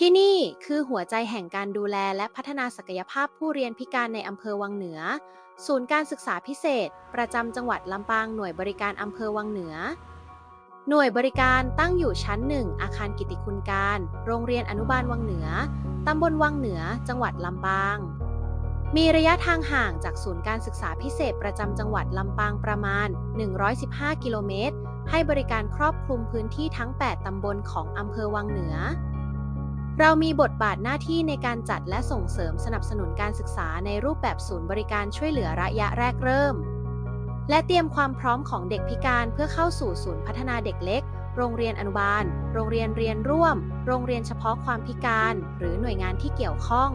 ที่นี่คือหัวใจแห่งการดูแลและพัฒนาศักยภาพผู้เรียนพิการในอำเภอวังเหนือ ศูนย์การศึกษาพิเศษ ประจำจังหวัดลำปางหน่วยบริการอำเภอวังเหนือ หน่วยบริการตั้งอยู่ชั้นหนึ่งอาคารกิติคุณการ โรงเรียนอนุบาลวังเหนือ ตำบลวังเหนือ จังหวัดลำปาง มีระยะทางห่างจากศูนย์การศึกษาพิเศษประจำจังหวัดลำปางประมาณ 115 กิโลเมตร ให้บริการครอบคลุมพื้นที่ทั้ง 8 ตำบลของอำเภอวังเหนือ เรามีบทบาทหน้าที่ในการจัดและส่งเสริมสนับสนุนการศึกษาในรูปแบบศูนย์บริการช่วยเหลือระยะแรกเริ่ม และเตรียมความพร้อมของเด็กพิการเพื่อเข้าสู่ศูนย์พัฒนาเด็กเล็ก โรงเรียนอนุบาล โรงเรียนเรียนร่วม โรงเรียนเฉพาะความพิการ หรือหน่วยงานที่เกี่ยวข้อง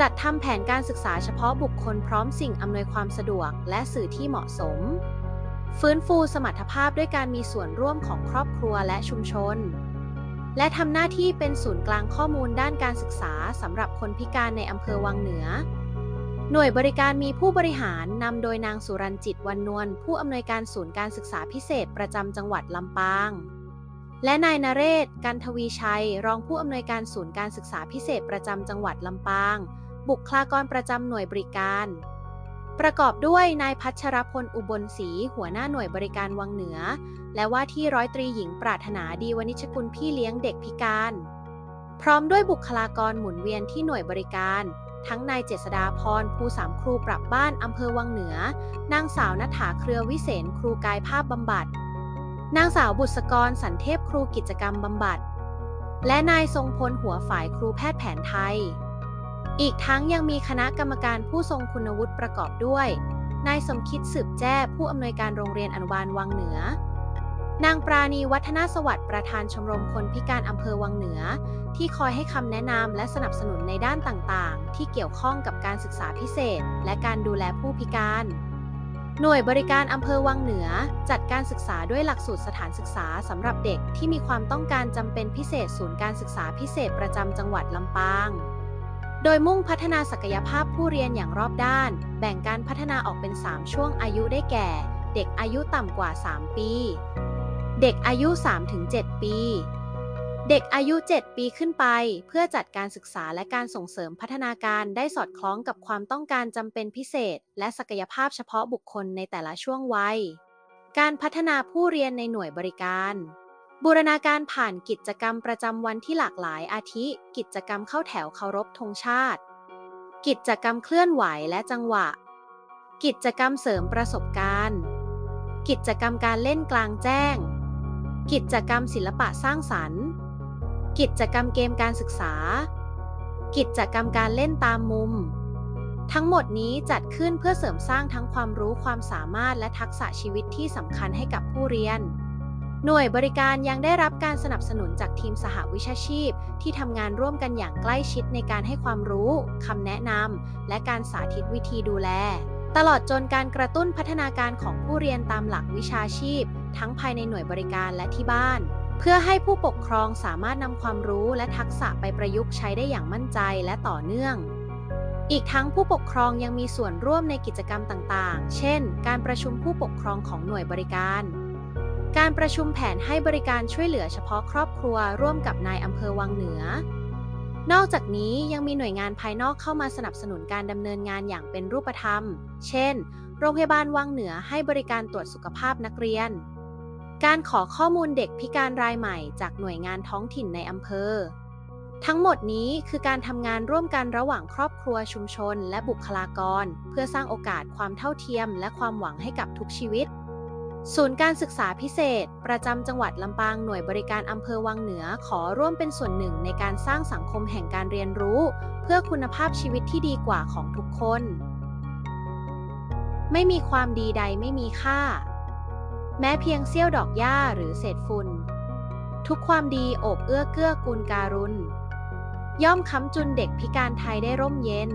จัดทำแผนการศึกษาเฉพาะบุคคลพร้อมสิ่งอำนวยความสะดวก และสื่อที่เหมาะสม ฟื้นฟูสมรรถภาพด้วยการมีส่วนร่วมของครอบครัวและชุมชน และทำหน้าที่เป็นศูนย์กลางข้อมูลด้านการศึกษาสำหรับคนพิการในอำเภอวังเหนือ หน่วยบริการมีผู้บริหารนำโดยนางสุรันจิตวันนวลผู้อำนวยการศูนย์การศึกษาพิเศษประจำจังหวัดลำปาง และนายนเรศ กันทวีชัย รองผู้อำนวยการศูนย์การศึกษาพิเศษประจำจังหวัดลำปาง บุคลากรประจำหน่วยบริการ ประกอบด้วยนายพัชรพลอุบลศรีหัวหน้าหน่วยบริการวังเหนือ และว่าที่ร้อยตรีหญิงปรารถนาดีวณิชกุลพี่เลี้ยงเด็กพิการ พร้อมด้วยบุคลากรหมุนเวียนที่หน่วยบริการ ทั้งนายเจษดาพรภูสามครูปรับบ้านอำเภอวังเหนือ นางสาวนัฐาเครือวิเศษครูกายภาพบำบัด นางสาวบุษกรสันเทพครูกิจกรรมบำบัด และนายทรงพลหัวฝ่ายครูแพทย์แผนไทย อีกทั้งยังมีคณะกรรมการผู้ทรงคุณวุฒิประกอบด้วย นายสมคิดสืบแจ้ผู้อำนวยการโรงเรียนอนุบาลวังเหนือ นางปราณีวัฒนาสวัสดิ์ประธานชมรมคนพิการอำเภอวังเหนือ ที่คอยให้คำแนะนำและสนับสนุนในด้านต่างๆ ที่เกี่ยวข้องกับการศึกษาพิเศษ และการดูแลผู้พิการ หน่วยบริการอำเภอวังเหนือ จัดการศึกษาด้วยหลักสูตรสถานศึกษาสำหรับเด็กที่มีความต้องการจำเป็นพิเศษศูนย์การศึกษาพิเศษประจำจังหวัดลำปาง โดยมุ่งพัฒนาศักยภาพผู้เรียนอย่างรอบด้าน แบ่งการพัฒนาออกเป็น 3 ช่วงอายุได้แก่ เด็กอายุต่ำกว่า 3 ปี เด็กอายุ 3-7 ปี เด็กอายุ 7 ปีขึ้นไป เพื่อจัดการศึกษาและการส่งเสริมพัฒนาการได้สอดคล้องกับความต้องการจำเป็นพิเศษ และศักยภาพเฉพาะบุคคลในแต่ละช่วงวัย การพัฒนาผู้เรียนในหน่วยบริการ บูรณาการผ่านกิจกรรมประจำวันที่หลากหลายอาทิ กิจกรรมเข้าแถวเคารพธงชาติ กิจกรรมเคลื่อนไหวและจังหวะ กิจกรรมเสริมประสบการณ์ กิจกรรมการเล่นกลางแจ้ง กิจกรรมศิลปะสร้างสรรค์ กิจกรรมเกมการศึกษา กิจกรรมการเล่นตามมุม ทั้งหมดนี้จัดขึ้นเพื่อเสริมสร้างทั้งความรู้ความสามารถและทักษะชีวิตที่สำคัญให้กับผู้เรียน หน่วยบริการยังได้รับการสนับสนุนจากทีมสหวิชาชีพ ที่ทำงานร่วมกันอย่างใกล้ชิดในการให้ความรู้คำแนะนำและการสาธิตวิธีดูแล ตลอดจนการกระตุ้นพัฒนาการของผู้เรียนตามหลักวิชาชีพ ทั้งภายในหน่วยบริการและที่บ้าน เพื่อให้ผู้ปกครองสามารถนำความรู้และทักษะไปประยุกต์ใช้ได้อย่างมั่นใจและต่อเนื่องอีกทั้งผู้ปกครองยังมีส่วนร่วมในกิจกรรมต่าง ๆ เช่น การประชุมผู้ปกครองของหน่วยบริการ การประชุมแผนให้บริการช่วยเหลือเฉพาะครอบครัวร่วมกับนายอำเภอวังเหนือ นอกจากนี้ยังมีหน่วยงานภายนอกเข้ามาสนับสนุนการดำเนินงานอย่างเป็นรูปธรรม เช่น โรงพยาบาลวังเหนือให้บริการตรวจสุขภาพนักเรียน การขอข้อมูลเด็กพิการรายใหม่จากหน่วยงานท้องถิ่นในอำเภอ ทั้งหมดนี้คือการทำงานร่วมกันระหว่างครอบครัวชุมชน และบุคลากร เพื่อสร้างโอกาสความเท่าเทียม และความหวังให้กับทุกชีวิต ศูนย์การศึกษาพิเศษ ประจำจังหวัดลำปางหน่วยบริการอำเภอวังเหนือขอร่วมเป็นส่วนหนึ่งในการสร้างสังคมแห่งการเรียนรู้ เพื่อคุณภาพชีวิตที่ดีกว่าของทุกคน ไม่มีความดีใดไม่มีค่า แม้เพียงเสี้ยวดอกหญ้าหรือเศษฝุ่น ทุกความดีโอบเอื้อเกื้อกูลการุณ ย่อมค้ำจุนเด็กพิการไทยได้ร่มเย็น